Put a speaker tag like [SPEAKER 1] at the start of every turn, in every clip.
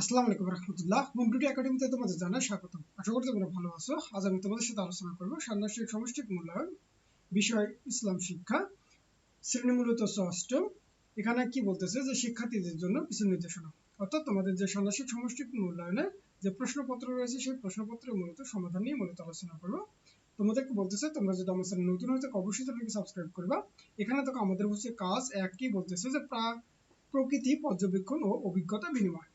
[SPEAKER 1] আসসালামু আলাইকুম রহমতুল্লাহ। মুমটুটি একাডেমিতে তোমাদের জানাই স্বাগত আশা করি তোমরা ভালো আছো। আজ আমি তোমাদের সাথে আলোচনা করব ষান্মাসিক সমষ্টিক মূল্যায়ন বিষয় ইসলাম শিক্ষা শ্রেণি মূলত অষ্টম এখানে কি বলতেছে যে শিক্ষার্থীদের জন্য কিছু নির্দেশনা। অর্থাৎ তোমাদের যে ষান্মাসিক সমষ্টিক মূল্যায়নের যে প্রশ্নপত্র রয়েছে, সেই প্রশ্নপত্রের মূলত সমাধান নিয়ে মূলত আলোচনা করব। তোমাদেরকে বলতেছে, তোমরা যদি আমার চ্যানেল নতুন হয়ে থাকো, অবশ্যই তোমাকে সাবস্ক্রাইব করবা। এখানে তো আমাদের হচ্ছে কাজ এক কি বলতেছে যে প্রা, প্রকৃতি, পর্যবেক্ষণ ও অভিজ্ঞতা বিনিময়।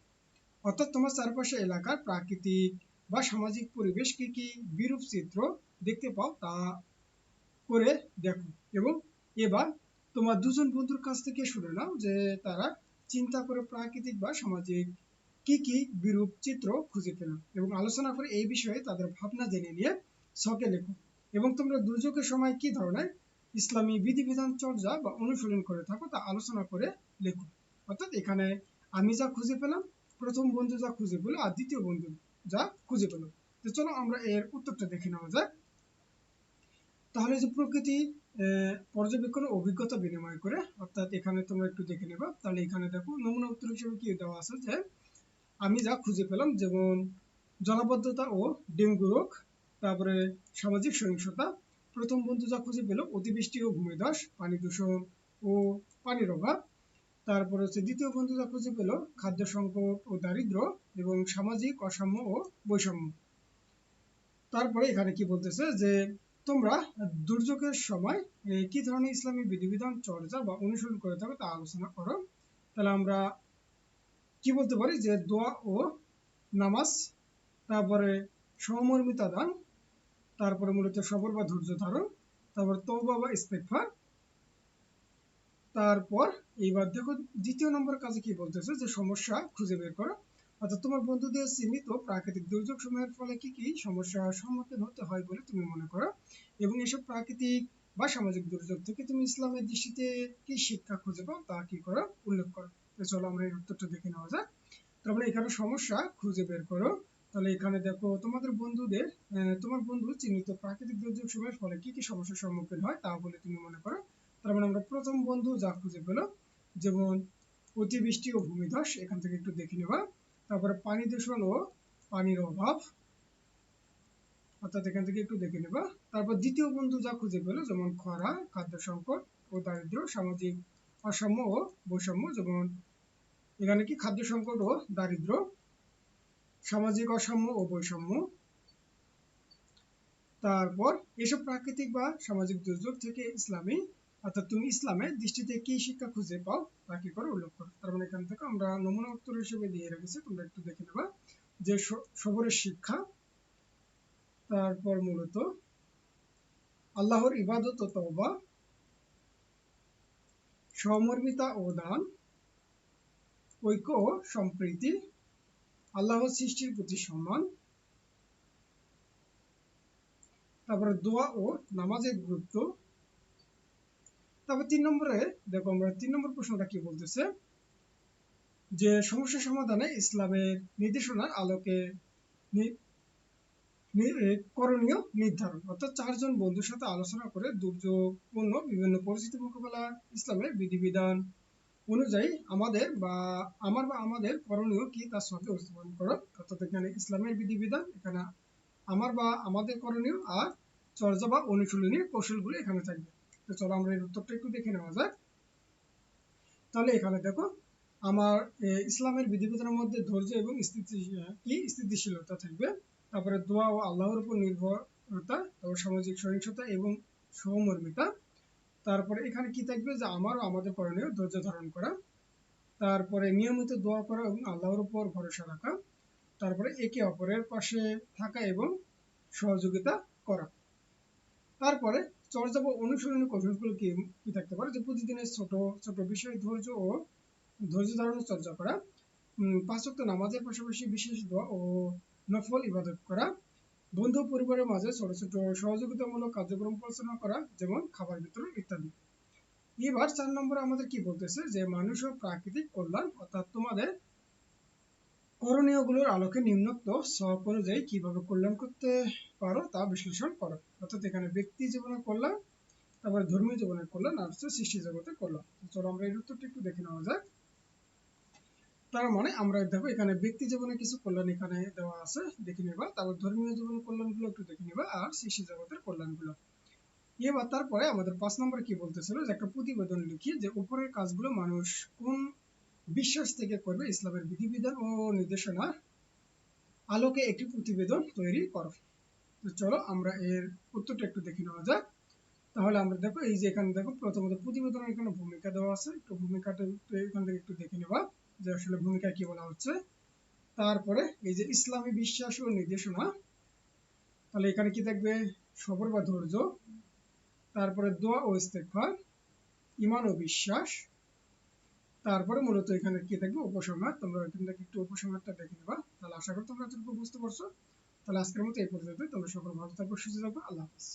[SPEAKER 1] অর্থাৎ তোমার চারপাশে এলাকার প্রাকৃতিক বা সামাজিক পরিবেশ কি কি বিরূপ চিত্র দেখতে পাও তা করে দেখো। এবং এবার তোমার দুজন বন্ধুর কাছ থেকে শুনে নাও যে তারা চিন্তা করে প্রাকৃতিক বা সামাজিক কি কি বিরূপ চিত্র খুঁজে পেল। এবং আলোচনা করে এই বিষয়ে তাদের ভাবনা জেনে নিয়ে ছকে লেখো। এবং তোমরা দুর্যোগের সময় কি ধরনের ইসলামী বিধিবিধান চর্চা বা অনুশীলন করে থাকো তা আলোচনা করে লেখো। অর্থাৎ এখানে আমি যা খুঁজে পেলাম প্রথম বন্ধু যা খুঁজে পেল আর দ্বিতীয় বন্ধু যা খুঁজে পেল। তো চলো আমরা এর উত্তরটা দেখে নেওয়া যাক। তাহলে যে প্রকৃতি পর্যবেক্ষণ অভিজ্ঞতা বিনিময় করে, অর্থাৎ এখানে তোমরা একটু দেখে নেবা। তাহলে এখানে দেখো, নমুনা উত্তর হিসেবে কি দেওয়া আছে যে, আমি যা খুঁজে পেলাম যেমন জলাবদ্ধতা ও ডেঙ্গু রোগ, তারপরে সামাজিক সহিংসতা, প্রথম বন্ধু যা খুঁজে পেল অতিবৃষ্টি ও ভূমিধস, পানি দূষণ ও পানির অভাব তারপর হচ্ছে দ্বিতীয় বন্ধু যা খুঁজে পেল, খাদ্য সংকট ও দারিদ্র এবং সামাজিক অসাম্য ও বৈষম্য। তারপরে এখানে কি বলতেছে যে, তোমরা দুর্যোগের সময় কি ধরনের ইসলামী বিধিবিধান চর্চা বা অনুসরণ করে থাকো তা আলোচনা করো। তাহলে আমরা কি বলতে পারি যে, দোয়া ও নামাজ, তারপরে সমর্মিতা দান, তারপরে মূলত সবর বা ধৈর্য ধারণ, তারপর তৌবা বা ইস্তেকফার তারপর এইবার দেখো দ্বিতীয় নম্বর কাজে কি বলতেছে? যে সমস্যা খুঁজে বের করো। অর্থাৎ তোমার বন্ধুদের সীমিত প্রাকৃতিক দুর্যোগ সময়ের ফলে কি কি সমস্যার সম্মুখীন হতে হয় বলে তুমি মনে করো? এবং এসব প্রাকৃতিক বা সামাজিক দুর্যোগ থেকে তুমি ইসলামের দৃষ্টিতে কি শিক্ষা খুঁজে পাও তা কি করো? উল্লেখ করো। তো চলো আমরা এই উত্তরটা দেখে নেওয়া যাক। তারপরে এখানে সমস্যা খুঁজে বের করো। তাহলে এখানে দেখো তোমাদের বন্ধুদের তোমার বন্ধু চিহ্নিত প্রাকৃতিক দুর্যোগ সময়ের ফলে কি কি সমস্যার সম্মুখীন হয় তা বলে তুমি মনে করো। তার মানে আমরা প্রথম বন্ধু যা খুঁজে পেল, যেমন অতিবৃষ্টি ও ভূমিধস, এখান থেকে একটু দেখে নেবা তারপরে পানি দূষণ ও পানির অভাব, অর্থাৎ এখান থেকে একটু দেখে নেবা তারপর দ্বিতীয় বন্ধু যা খুঁজে পেল, যেমন খরা, খাদ্য সংকট ও দারিদ্র সামাজিক অসাম্য ও বৈষম্য, যেমন এখানে কি খাদ্য সংকট ও দারিদ্র সামাজিক অসাম্য ও বৈষম্য। তারপর এসব প্রাকৃতিক বা সামাজিক দুর্যোগ থেকে ইসলামী অর্থাৎ তুমি ইসলামের দৃষ্টিতে কি শিক্ষা খুঁজে পাও তা কি করে উল্লেখ করো। তার মানে এখান থেকে আমরা নমুনা উত্তর হিসেবে দিয়ে রেখেছি, তোমরা একটু দেখে নেবা। যে সবরের শিক্ষা, তারপর মূলত আল্লাহর ইবাদত ও তওবা সমর্মিতা ও দান, ঐক্য ও সম্প্রীতি আল্লাহর সৃষ্টির প্রতি সম্মান, তারপরে দোয়া ও নামাজের গুরুত্ব তারপর তিন নম্বরে, দেখো আমরা তিন নম্বর প্রশ্নটা কি বলতেছে? যে সমস্যা সমাধানে ইসলামের নির্দেশনার আলোকে করণীয় নির্ধারণ। অর্থাৎ চারজন বন্ধুর সাথে আলোচনা করে দুর্যোগপূর্ণ বিভিন্ন পরিস্থিতি মোকাবেলা, ইসলামের বিধিবিধান অনুযায়ী আমাদের বা আমার বা আমাদের করণীয় কি তার সঙ্গে অর্থাৎ এখানে ইসলামের বিধিবিধান, এখানে আমার বা আমাদের করণীয় আর চর্চা বা অনুশীলনী কৌশলগুলো এখানে থাকবে। তো চলো আমরা এর উত্তরটা একটু দেখে নেওয়া যাক। তাহলে এখানে দেখো, আমার ইসলামের বিধিবিধানের মধ্যে ধৈর্য এবং কি? স্থিতিশীলতা থাকবে। তারপরে দোয়া ও আল্লাহর উপর নির্ভরতা, তারপর সামাজিক সহিংসতা এবং সহমর্মিতা তারপরে এখানে কি থাকবে? যে আমারও আমাদের করণীয় ধৈর্য ধারণ করা। তারপরে নিয়মিত দোয়া করা এবং আল্লাহর উপর ভরসা রাখা। তারপরে একে অপরের পাশে থাকা এবং সহযোগিতা করা। তারপরে চর্চা বা অনুসরণীয় কৌশলগুলো কি কি থাকতে পারে? যে প্রতিদিনের ছোট ছোট বিষয় ধৈর্য ও ধৈর্য ধারণের চর্চা করা পাঁচ নামাজের পাশাপাশি বিশেষ দোয়া ও নফল ইবাদত করা, বন্ধু পরিবারের মাঝে ছোট ছোট সহযোগিতামূলক কার্যক্রম পরিচালনা করা, যেমন খাবার বিতরণ ইত্যাদি। এবার চার নম্বরে আমাদের কি বলতেছে? যে মানুষ ও প্রাকৃতিক কল্যাণ, অর্থাৎ তোমাদের করণীয়গুলোর আলোকে নিম্নোক্ত সব অনুযায়ী কীভাবে কল্যাণ করতে পারো তা বিশ্লেষণ করো। অর্থাৎ এখানে ব্যক্তি জীবনের কল্যাণ, তারপরে ধর্মীয় জীবনের কল্যাণ, আর হচ্ছে সৃষ্টি জগতের কল্যাণ। চলো আমরা এই উত্তরটি একটু দেখে নেওয়া যাক। তার মানে আমরা দেখো এখানে ব্যক্তি জীবনে কিছু কল্যাণ এখানে দেওয়া আছে, দেখে নেবা। তারপর ধর্মীয় জীবনের কল্যাণগুলো একটু দেখে নেবা, আর সৃষ্টি জগতের কল্যাণগুলো। এবার তারপরে আমাদের পাঁচ নম্বরে কি বলতেছিল? যে একটা প্রতিবেদন লিখি যে উপরের কাজগুলো মানুষ কোন বিশ্বাস থেকে করবে ইসলামের বিধিবিধান ও নির্দেশনা আলোকে একটি প্রতিবেদন তৈরি করো। তো চলো আমরা এর উত্তরটা একটু দেখে নেওয়া যাক। তাহলে আমরা দেখো, এই যে এখানে দেখো, প্রথমত প্রতিবেদনের এখানে ভূমিকা দেওয়া আছে। একটু ভূমিকাটা এখান থেকে একটু দেখে নেবা যে আসলে ভূমিকা কি বলা হচ্ছে। তারপরে এই যে ইসলামী বিশ্বাস ও নির্দেশনা, তাহলে এখানে কি থাকবে? সবর বা ধৈর্য। তারপরে দোয়া ও ইস্তেগফার ইমান ও বিশ্বাস তারপরে মূলত এখানে কি থাকবে? উপসংহার। তোমরা এখান থেকে একটু উপসংহারটা দেখে নেবা। তাহলে আশা করি তোমরা বুঝতে পারছ। তাহলে আজকের মতো এই পর্যন্ত তোমরা সকল ভালো থাকব সুস্থ থাকব আল্লাহ হাফিজ।